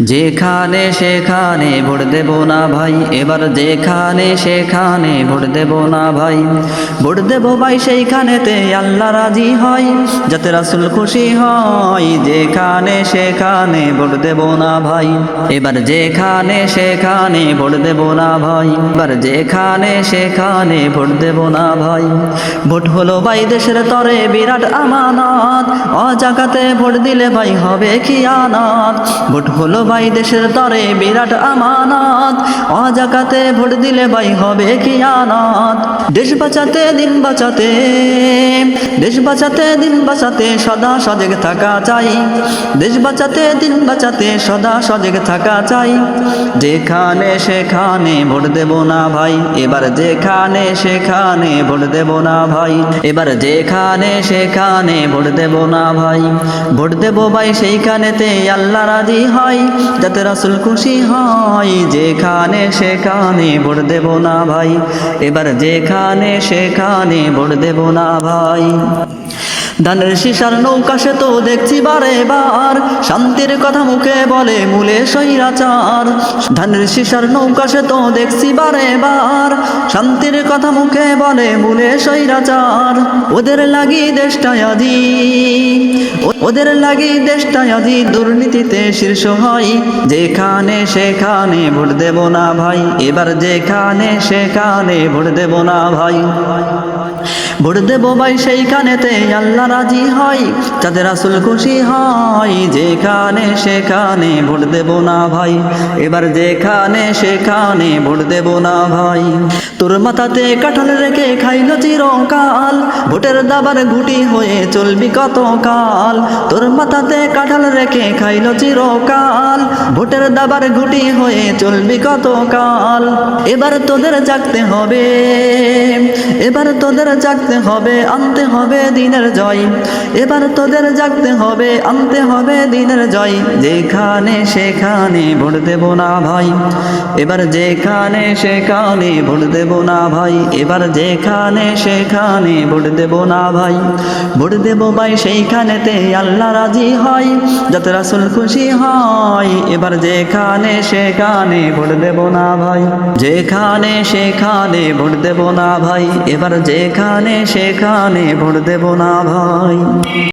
যেখানে সেখানে ভোট দেব না ভাই, এবার যেখানে সেখানে ভোট দেব না ভাই। ভোট দেব ভাই সেইখানেতে আল্লাহ রাজি হয়, যাতে রাসুল খুশি হয়। যেখানে সেখানে ভোট দেব না ভাই, এবার যেখানে সেখানে ভোট দেব না ভাই। এবার যেখানে সেখানে ভোট দেব না ভাই। ভোট হলো ভাই দেশের তরে বিরাট আমানত অজাগাতে ভোট দিলে ভাই হবে খিয়ানত। ভোট হলো ভাই, দেশের তরে বিরাট আমানত। অজাগাতে ভোট দিলে ভাই হবে খিয়ানত। দেশ বাঁচাতে, দিন বাঁচাতে, দেশ বাঁচাতে, দিন বাঁচাতে সদা সজেগ থাকা চাই। দেশ বাঁচাতে, দিন বাঁচাতে সদা সজেগ থাকা চাই। যেখানে সেখানে ভোট দেব না ভাই, এবার যেখানে সেখানে ভোট দেব না ভাই, এবার যেখানে সেখানে ভোট দেব না ভাই। ভোট দেব ভাই সেইখানেতে আল্লাহ রাজি হয়। যাতে রাসুল খুশি হয়, যেখানে সেখানে ভোট দেব না ভাই। এবার যেখানে সেখানে ভোট দেব না ভাই। ধানের শিশার নৌকা সে তো দেখছি বারে বার। শান্তির কথা মুখে বলে মূলে সৈরাচার ধানের শিশার নৌকা সে তো দেখছি বারে বার। শান্তির কথা মুখে বলে মূলে সৈরাচার ওদের লাগি দেশটায় আজি ওদের লাগি দেশটায় আজি দুর্নীতিতে শীর্ষ হয়। যেখানে সেখানে ভোট দেব না ভাই, এবার যেখানে সেখানে ভোট দেব না ভাই। ভোট দেব ভাই সেইখানেতে আল্লাহ রাজি হয়, যাদের আসল খুশি হয়, যেখানে সেখানে ভোট দেব না ভাই। এবার যেখানে সেখানে ভোট দেব না ভাই। তোর মাথাতে কাঁঠাল রেখে খাইল চিরকাল, ভোটের দাবার গুটি হয়ে চলবি কত কাল তোর মাথাতে কাঁঠাল রেখে খাইল চিরকাল। ভোটের দাবার ঘুটি হয়ে চলবি কত কাল এবার তোদের জাগতে হবে। এবার তোদের জাগতে হবে, আনতে হবে দিনের জয়। এবার তোদের জাগতে হবে, আনতে হবে দিনের জয়। যেখানে সেখানে ভোট দেব না ভাই। এবার যেখানে সেখানে ভোট দেব না ভাই। এবার যেখানে সেখানে ভোট দেব না ভাই। ভোট দেব ভাই সেইখানেতে আল্লাহ রাজি হয়, যাতে রাসুল খুশি হয়। এবার যেখানে সেখানে ভোট দেব না ভাই। যেখানে সেখানে ভোট দেব না ভাই। এবার যেখানে সেখানে ভোট দেব না ভাই।